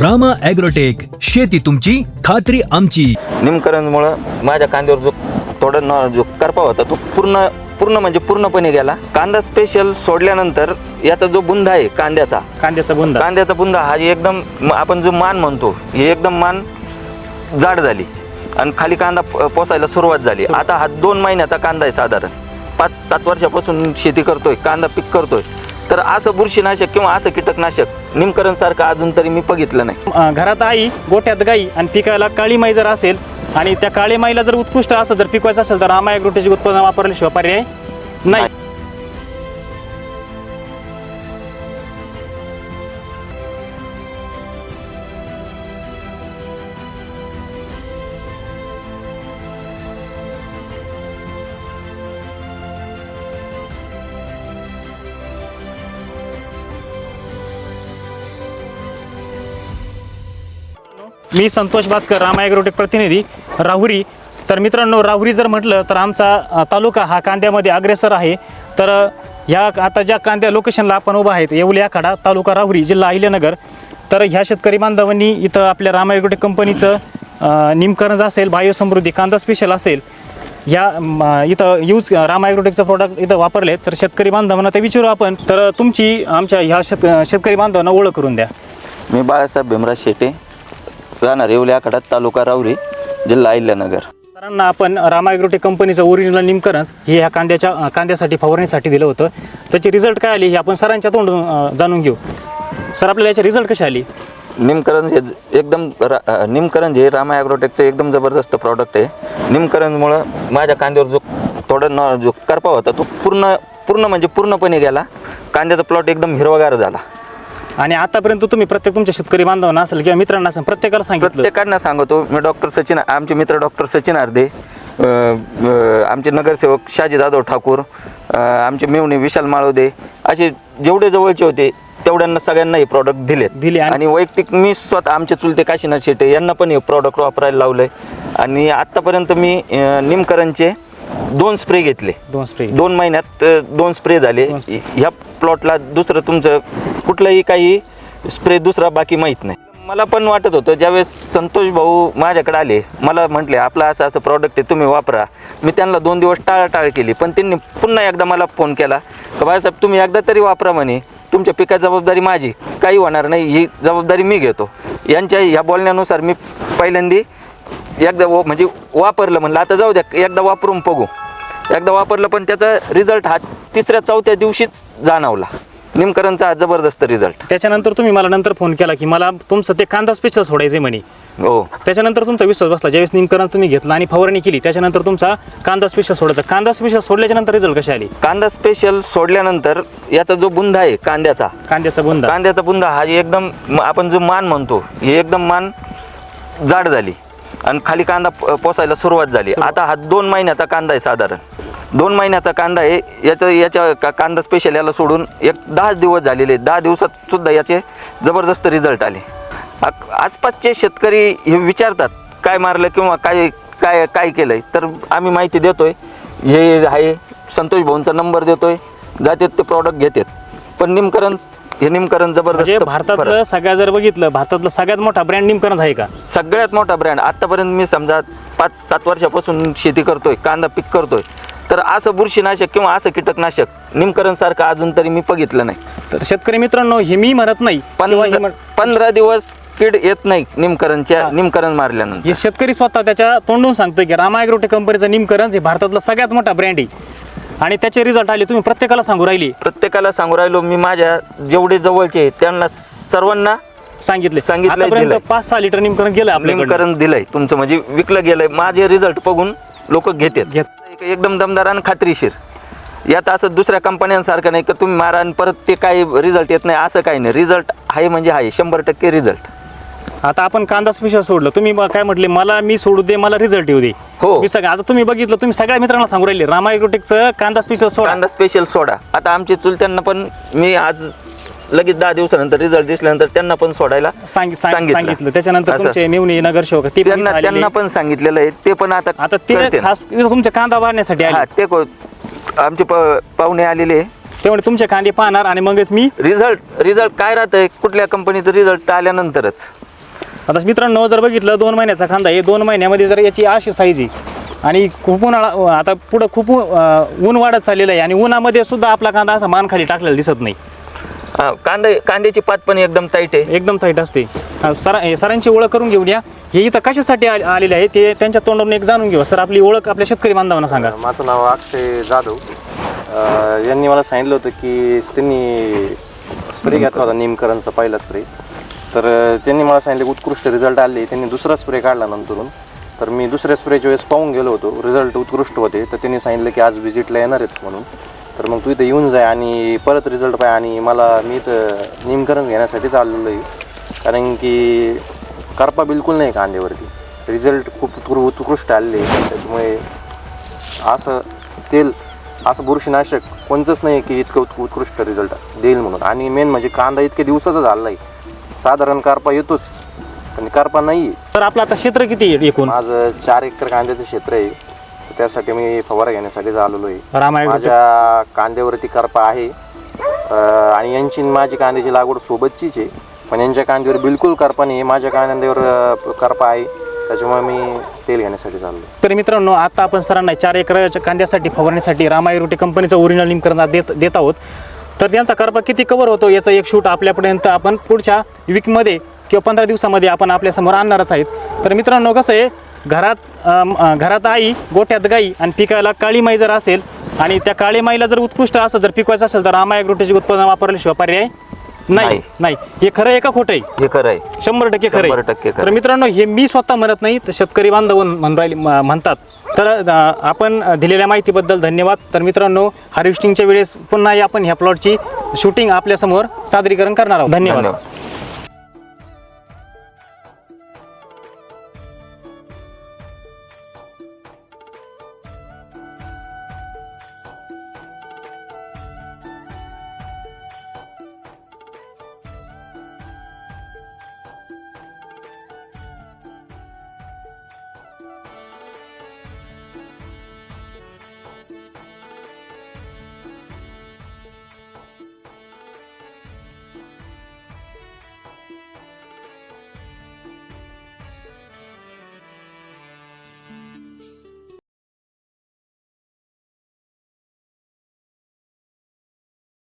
Rama agrotech शेती तुमची खात्री आमची. निमकरंजमुळं माझ्या कांद्यावर जो थोडा न जो करपा होता तो पूर्ण पूर्ण म्हणजे पूर्णपणे गेला. कांदा स्पेशल सोडल्यानंतर याचा जो बुंदा आहे कांद्याचा कांद्याचा बुंदा. कांद्याचा बुंदा हा एकदम म- आपण जो मान म्हणतो ही एकदम मान जाड झाली. आणि खाली कांदा प- पोसायला सुरुवात झाली. आता हा दोन महिन्याचा कांदा आहे साधारण. पाच सात वर्षापासून शेती करतोय कांदा पीक करतोय. तर असं बुरशीनाशक किंवा असं कीटकनाशक निमकरण सारखं अजून तरी मी बघितलं नाही. अं, घरात आई गोठ्यात गाई आणि पिकाला काळी माई जर असेल आणि त्या काळी माईला जर उत्कृष्ट असं जर पिकवायचं असेल तर रामा ॲग्रोटेचे उत्पादन वापरल्याशिवाय पर्याय नाही. मी संतोष बाचकर रामायग्रोटेक प्रतिनिधी राहुरी. तर मित्रांनो राहुरी जर म्हटलं तर आमचा तालुका हा कांद्यामध्ये अग्रेसर आहे. तर ह्या आता ज्या कांद्या लोकेशनला आपण उभा आहेत येवली आखाडा तालुका राहुरी जिल्हा अहिल्यानगर. तर ह्या शेतकरी बांधवांनी इथं आपल्या रामायग्रोटेक कंपनीचं निमकरंज असेल बायोसमृद्धी कांदा स्पेशल असेल या इथं यूज रामायग्रोटेकचं प्रोडक्ट इथं वापरले तर शेतकरी बांधवांना ते विचारू आपण. तर तुमची आमच्या ह्या शेत शेतकरी बांधवांना ओळख करून द्या. मी बाळासाहेब भीमराज शेटे. राहणार येवल्या आखाडात तालुका रावरी जिल्हा अहिल्यानगर. सरांना आपण रामा ॲग्रोटेक कंपनीचं ओरिजिनल निमकरंज हे ह्या कांद्याच्या कांद्यासाठी फवारणीसाठी दिलं होतं. त्याचे रिझल्ट काय आले हे आपण सरांच्या तोंडून जाणून घेऊ. सर आपल्याला याचे रिझल्ट कसे आले? निमकरंज हे एकदम रा- निमकरंज हे रामा ॲग्रोटेकचं एकदम जबरदस्त प्रॉडक्ट आहे. निमकरंजमुळं माझ्या कांद्यावर जो थोडा न जो करपा होता तो पूर्ण पूर्ण म्हणजे पूर्णपणे गेला. कांद्याचा प्लॉट एकदम हिरवागार झाला. आणि आतापर्यंत तुम्ही प्रत्येक तुमच्या शेतकरी बांधवांना असेल किंवा मित्रांना असेल प्रत्येकाला सांगितलं. प्रत्येकांना सांगतो मी डॉक्टर सचिन आमचे मित्र डॉक्टर सचिन अर्धे आमचे नगरसेवक शाजी जाधव ठाकूर आमचे मेवणे विशाल माळोदे असे जेवढे जवळचे होते तेवढ्यांना सगळ्यांना हे प्रॉडक्ट दिलेत. दिले आणि वैयक्तिक मी स्वतः आमचे चुलते काशीनाथ शेटे यांना पण हे प्रॉडक्ट वापरायला लावलंय. आणि आत्तापर्यंत मी निमकरणचे दोन स्प्रे घेतले. दोन स्प्रे दोन महिन्यात दोन स्प्रे झाले. ह्या प्लॉटला दुसरं तुमचं कुठलंही काही स्प्रे दुसरा बाकी माहीत नाही. मला पण वाटत होतं ज्यावेळेस संतोष भाऊ माझ्याकडे आले मला म्हटले आपलं असं असं प्रॉडक्ट आहे तुम्ही वापरा. मी त्यांना दोन दिवस टाळाटाळ केली पण त्यांनी पुन्हा एकदा मला फोन केला का बाळासाहेब तुम्ही एकदा तरी वापरा म्हणे तुमच्या पिकाची जबाबदारी माझी काही होणार नाही ही जबाबदारी मी घेतो. यांच्या ह्या बोलण्यानुसार मी पहिल्यांदी एकदा व- म्हणजे वापरलं म्हणलं आता जाऊ द्या एकदा वापरून बघू. एकदा वापरलं पण त्याचा रिझल्ट हा तिसऱ्या चौथ्या दिवशीच जाणवला. निमकरणचा हा जबरदस्त रिझल्ट त्याच्यानंतर तुम्ही मला नंतर फोन केला की मला तुमचं ते कांदा स्पेशल सोडायचे म्हणे. हो. त्याच्यानंतर तुमचा विश्वास बसला. ज्यावेळेस निमकरण तुम्ही घेतला आणि फवारणी केली त्याच्यानंतर तुमचा कांदा स्पेशल सोडायचा. कांदा स्पेशल सोडल्याच्या नंतर रिझल्ट कसे आले? कांदा स्पेशल सोडल्यानंतर याचा जो बुंदा आहे कांद्याचा. कांद्याचा बुंदा. कांद्याचा बुंदा हा एकदम म- आपण जो मान म्हणतो ही एकदम मान जाड झाली. आणि खाली कांदा प- पोसायला सुरुवात झाली. आता हा दोन महिन्याचा कांदा आहे साधारण. दोन महिन्याचा कांदा आहे. याचं याच्या का- कांदा स्पेशल याला सोडून एक दहाच दिवस झालेले. दहा दिवसात सुद्धा याचे जबरदस्त रिझल्ट आले. आसपासचे शेतकरी हे विचारतात काय मारलं किंवा काय काय काय केलंय? तर आम्ही माहिती देतोय. हे आहे संतोष भाऊंचा नंबर देतोय. जातात ते प्रॉडक्ट घेतात. पण निमकरण हे निमकरण म्हणजे जबरदस्त भारतातलं फरक. सगळ्या जर बघितलं भारतातलं सगळ्यात मोठा ब्रँड निमकरण आहे का? सगळ्यात मोठा ब्रँड आतापर्यंत मी समजा पाच सात वर्षापासून शेती करतोय कांदा पीक करतोय. तर असं बुरशीनाशक किंवा असं कीटकनाशक निमकरण सारखं अजून तरी मी बघितलं नाही. तर शेतकरी मित्रांनो हे मी म्हणत नाही किंवा हे पंधरा म्हण- पंधरा दिवस कीड येत नाही निमकरणच्या निमकरण मारल्यानंतर. हे शेतकरी स्वतः त्याच्या तोंडून सांगतोय की रामा ॲग्रोटेक कंपनीचं निमकरण हे भारतातला सगळ्यात मोठा ब्रँड आहे. आणि त्याचे रिझल्ट आले तुम्ही प्रत्येकाला सांगू राहिली. प्रत्येकाला सांगू राहिलो मी माझ्या जेवढे जवळचे आहेत, त्यांना सर्वांना सांगितले. सांगितलंय, आतापर्यंत दिलंय. पाच सहा लिटर निमकरण गेलं आपल्याकडे निमकरण दिलंय तुमचं म्हणजे विकलं गेलंय. माझे रिझल्ट बघून लोक घेतात. घेत एक- एकदम दमदार आणि खात्रीशीर. यात असं दुसऱ्या कंपन्यांसारखं नाही का तुम्ही मारा आणि परत ते काही रिझल्ट येत नाही असं काही नाही. रिझल्ट आहे म्हणजे आहे शंभर टक्के रिझल्ट आता आपण कांदा स्पेशल सोडलं. तुम्ही काय म्हटले मला मी सोडू दे मला रिझल्ट येऊ दे. हो. मी सगळं आता तुम्ही बघितलं तुम्ही सगळ्या मित्रांना सांगू राहिले. रामा ॲग्रोटेकचं कांदा स्पेशल सोडा. कांदा स्पेशल सोडा. आता आमचे चुलत्यांना पण मी आज लगेच दहा दिवसानंतर रिझल्ट दिसल्यानंतर त्यांना पण सोडायला सांग- सांग- सांगितलं. सांगितलं. त्याच्यानंतर असं. तुमचे नेवणी नगरसेवक ते पण त्यांना इथं आलेले. त्यांना पण सांगितलेलं आहे. ते पण आता आता ते करतील. खास इथं तुमचे कांदा वाढण्यासाठी हा आले ते को- आमचे प- पाहुणे आलेले त्यामुळे तुमचे कांदे पाहणार आणि मगच मी रिझल्ट रिझल्ट काय राहतंय? कुठल्या कंपनीचं रिझल्ट आल्यानंतरच. आता मित्रांनो जर बघितलं दोन महिन्याचा कांदा आहे. दोन महिन्यामध्ये जर याची अशी साईज आहे आणि खूप उन्हाळा आता पुढं खूप अं, ऊन वाढत चाललेलं आहे. आणि उन्हामध्ये सुद्धा आपला कांदा असा मान खाली टाकलेला दिसत नाही. हा, कांदे कांद्याची पात पण एकदम टाईट आहे. एकदम थाईट असते. हा, सर हे सरांची ओळख करून घेऊन या. हे इथं कशासाठी आले आलेले आहे ते त्यांच्या तोंडावरून एक जाणून घेऊ तर आपली ओळख आपल्या शेतकरी बांधवांना सांगा. माझं नाव अक्षय जाधव. अं, यांनी मला सांगितलं होतं की त्यांनी स्प्रे घेतला होता निमकरणचा पहिला स्प्रे तर अं, त्यांनी मला सांगितलं की उत्कृष्ट रिझल्ट आले त्यांनी दुसरा स्प्रे काढला नंतरून. तर मी दुसऱ्या स्प्रेच्या वेळेस पाहून गेलो होतो. रिझल्ट उत्कृष्ट होते. तर त्यांनी सांगितलं की आज व्हिजिटला येणार आहेत म्हणून. तर मग तू इथं येऊन जाय आणि परत रिझल्ट पाय आणि मला मी इथं निमकरण घेण्यासाठीच आलेलो आहे कारण की करपा बिलकुल नाही कांद्यावरती. रिझल्ट खूप उत्कृ- उत्कृष्ट आलेले. त्याच्यामुळे असं तेल असं बुरशीनाशक कोणतंच नाही की इतकं उत्क- उत्कृष्ट रिझल्ट देईल म्हणून. आणि मेन म्हणजे कांदा इतक्या दिवसाचा झाला आहे साधारण करपा येतोच. पण करपा नाही. तर आपलं आता क्षेत्र किती आहे एकूण? माझं चार एकर कांद्याचं क्षेत्र आहे. त्यासाठी मी फवारा घेण्यासाठी आलेलो आहे रामायण माझ्या कांद्यावरती करपा आहे. अं, आणि यांची आणि माझी कांद्याची लागवड सोबतचीच आहे. पण यांच्या कांद्यावर बिलकुल करपा नाही. आहे माझ्या कांद्यावर अं, करपा आहे. त्याच्यामुळे मी तेल घेण्यासाठी चाललो तर मित्रांनो आता आपण सरांना चार एकराच्या कांद्यासाठी फवारण्यासाठी रामायरोटे कंपनीचं ओरिजिनल निमकरण देत देत आहोत. तर त्यांचा करपा किती कवर होतो याचा एक शूट आपल्यापर्यंत आपण पुढच्या वीकमध्ये किंवा पंधरा दिवसामध्ये आपण आपल्यासमोर आणणारच आहेत. तर मित्रांनो कसं आहे घरात घरात आई गोठ्यात गाई आणि पिकायला काळी माई जर असेल आणि त्या काळी माईला जर उत्कृष्ट असं जर पिकवायचं असेल तर रामायग्रोटेचे उत्पादन वापरल्याशिवाय पर्याय नाही. नाही. हे खरं आहे का खोटं आहे? हे खरं आहे. शंभर टक्के खरं आहे. टक्के खरं. तर मित्रांनो हे मी स्वतः म्हणत नाही तर शेतकरी बांधव म्हण राहिले म- म्हणतात. तर अ, आपण दिलेल्या माहितीबद्दल धन्यवाद. तर मित्रांनो हार्वेस्टिंगच्या वेळेस पुन्हा आपण ह्या प्लॉटची शूटिंग आपल्यासमोर सादरीकरण करणार आहोत. धन्यवाद. धन्यवाद.